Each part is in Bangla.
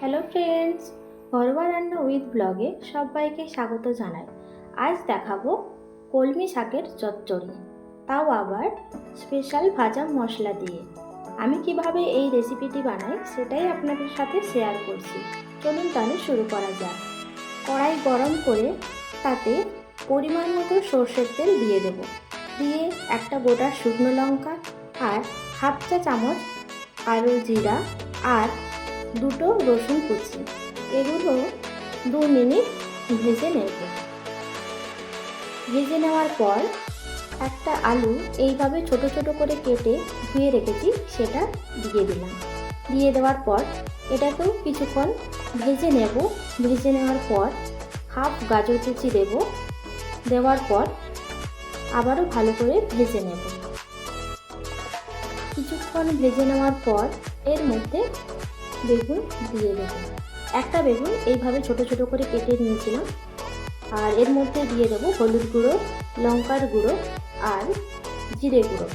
হ্যালো ফ্রেন্ডস ঘরোয়া রান্না উইথ ব্লগে সবাইকে স্বাগত জানাই। আজ দেখাবো কলমি শাকের চচ্চড়ি, তাও আবার স্পেশাল ভাজা মশলা দিয়ে। আমি কীভাবে এই রেসিপিটি বানাই সেটাই আপনাদের সাথে শেয়ার করছি। চলুন তাহলে শুরু করা যাক। কড়াই গরম করে তাতে পরিমাণ মতো সর্ষের তেল দিয়ে দেব। দিয়ে একটা গোটা শুকনো লঙ্কা আর হাফ চা চামচ কালো জিরা আর দুটো রসুন কুচি। এগুলো দু মিনিট ভেজে নেব। ভেজে নেওয়ার পর একটা আলু এইভাবে ছোট ছোট করে কেটে ধুয়ে রেখেছি, সেটা দিয়ে দিলাম। দিয়ে দেওয়ার পর এটাকেও কিছুক্ষণ ভেজে নেব। ভেজে নেওয়ার পর হাফ গাজর কুচি দেব। দেওয়ার পর আবারও ভালো করে ভেজে নেব। কিছুক্ষণ ভেজে নেওয়ার পর এর মধ্যে বেগুন দিয়ে দেব। একটা বেগুন এইভাবে ছোট ছোট করে কেটে নিয়েছিলাম। আর এর মধ্যে দিয়ে দেবো হলুদ গুঁড়ো, লঙ্কার গুঁড়ো আর জিরে গুঁড়ো।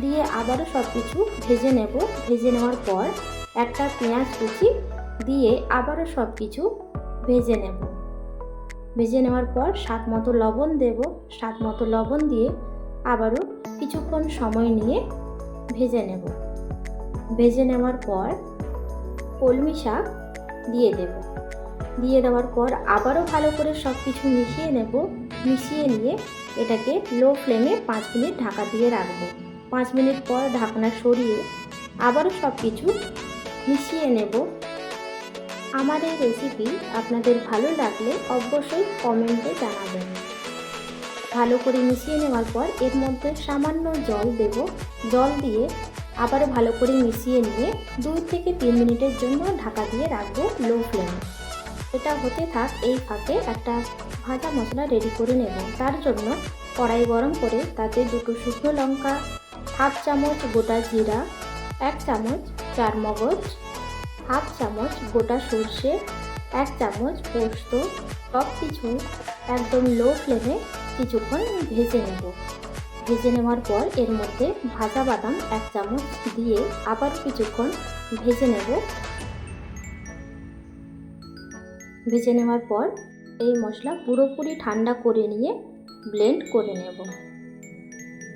দিয়ে আবারও সব কিছু ভেজে নেব। ভেজে নেওয়ার পর একটা পেঁয়াজ কুচি দিয়ে আবারও সব কিছু ভেজে নেব। ভেজে নেওয়ার পর স্বাদ মতো লবণ দেব। স্বাদ মতো লবণ দিয়ে আবারও কিছুক্ষণ সময় নিয়ে ভেজে নেব। ভেজে নেওয়ার পর কলমি শাক দিয়ে দেব। দিয়ে দেওয়ার পর আবারও ভালো করে সব কিছু মিশিয়ে নেব। মিশিয়ে নিয়ে এটাকে লো ফ্লেমে পাঁচ মিনিট ঢাকা দিয়ে রাখব। পাঁচ মিনিট পর ঢাকনা সরিয়ে আবারও সব কিছু মিশিয়ে নেব। আমার এই রেসিপি আপনাদের ভালো লাগলে অবশ্যই কমেন্টে জানাবেন। ভালো করে মিশিয়ে নেওয়ার পর এর মধ্যে সামান্য জল দেব। জল দিয়ে আবারও ভালো করে মিশিয়ে নিয়ে দুই থেকে তিন মিনিটের জন্য ঢাকা দিয়ে রাখব লো ফ্লেমে এটা হতে থাক এই ফাঁকে একটা ভাজা মশলা রেডি করে নেব। তার জন্য কড়াই গরম করে তাতে দুটো শুকনো লঙ্কা, হাফ চামচ গোটা জিরা, এক চামচ চার মগজ হাফ চামচ গোটা সর্ষে, এক চামচ পোস্ত সব কিছু একদম লো ফ্লেমে কিছুক্ষণ ভেজে নেব। ভেজে নেওয়ার পর এর মধ্যে ভাজা বাদাম এক চামচ দিয়ে আবার কিছুক্ষণ ভেজে নেব। ভেজে নেওয়ার পর এই মশলা পুরোপুরি ঠান্ডা করে নিয়ে ব্লেন্ড করে নেব।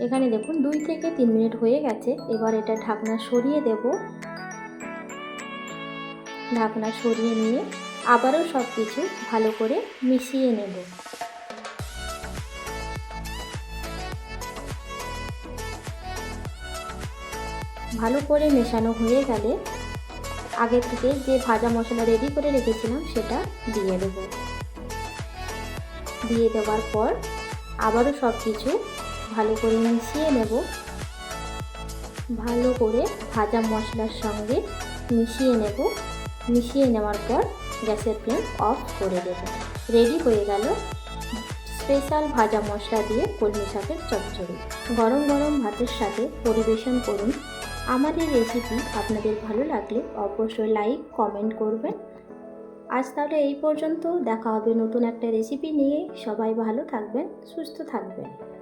এখানে দেখুন দুই থেকে তিন মিনিট হয়ে গেছে, এবার এটা ঢাকনা সরিয়ে দেব। ঢাকনা সরিয়ে নিয়ে আবারও সব কিছু ভালো করে মিশিয়ে নেব। ভালো করে মেশানো হয়ে গেলে আগে থেকে যে ভাজা মশলা রেডি করে রেখেছিলাম সেটা দিয়ে দেব। দিয়ে দেওয়ার পর আবারও সব কিছু ভালো করে মিশিয়ে নেব। ভালো করে ভাজা মশলার সঙ্গে মিশিয়ে নেব। মিশিয়ে নেওয়ার পর গ্যাসের ফ্লেম অফ করে দেব। রেডি হয়ে গেল স্পেশাল ভাজা মশলা দিয়ে কলমি শাকের চচ্চড়ি। গরম গরম ভাতের সাথে পরিবেশন করুন। এই রেসিপি আপনাদের ভালো লাগলে অবশ্যই লাইক কমেন্ট করবেন। আজ তাহলে এই পর্যন্ত। দেখা হবে নতুন একটা রেসিপি নিয়ে। সবাই ভালো থাকবেন, সুস্থ থাকবেন।